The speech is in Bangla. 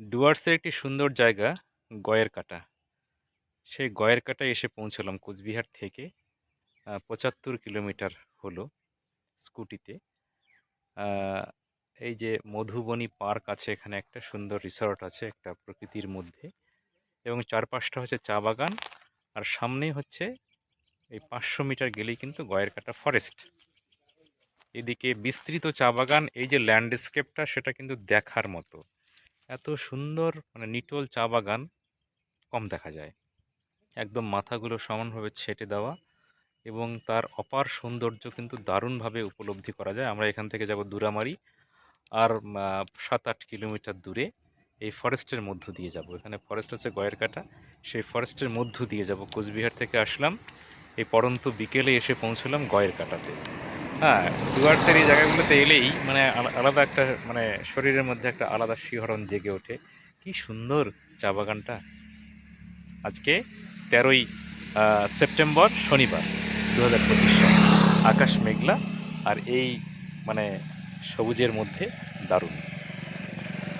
ডুয়ার্সের একটি সুন্দর জায়গা, গয়ের কাটা। সেই গয়ের কাটায় এসে পৌঁছলাম কোচবিহার থেকে পঁচাত্তর কিলোমিটার হলো স্কুটিতে। এই যে মধুবনী পার্ক আছে, এখানে একটা সুন্দর রিসর্ট আছে একটা প্রকৃতির মধ্যে। এবং চারপাশটা হচ্ছে চা বাগান, আর সামনেই হচ্ছে এই পাঁচশো মিটার গেলেই কিন্তু গয়ের কাটা ফরেস্ট এদিকে বিস্তৃত চা বাগান, এই যে ল্যান্ডস্কেপটা সেটা কিন্তু দেখার মতো। এত সুন্দর মানে নিটোল চা বাগান কম দেখা যায়। একদম মাথাগুলো সমানভাবে ছেটে দেওয়া এবং তার অপার সৌন্দর্য কিন্তু দারুণভাবে উপলব্ধি করা যায়। আমরা এখান থেকে যাব দুরামারি আর সাত আট কিলোমিটার দূরে এই ফরেস্টের মধ্য দিয়ে যাব। এখানে ফরেস্ট হচ্ছে গয়ের কাটা। সেই ফরেস্টের মধ্য দিয়ে যাব। কোচবিহার থেকে আসলাম। এই পরন্ত বিকেলে এসে পৌঁছলাম গয়ের কাটাতে। হ্যাঁ ডুয়ার্সের এই জায়গাগুলোতে এলেই মানে আলা- আলাদা একটা মানে শরীরের মধ্যে একটা আলাদা শিহরণ জেগে ওঠে। কি সুন্দর চা বাগানটা। আজকে তেরোই সেপ্টেম্বর শনিবার দু হাজার পঁচিশ আকাশ মেঘলা আর এই মানে সবুজের মধ্যে দারুণ।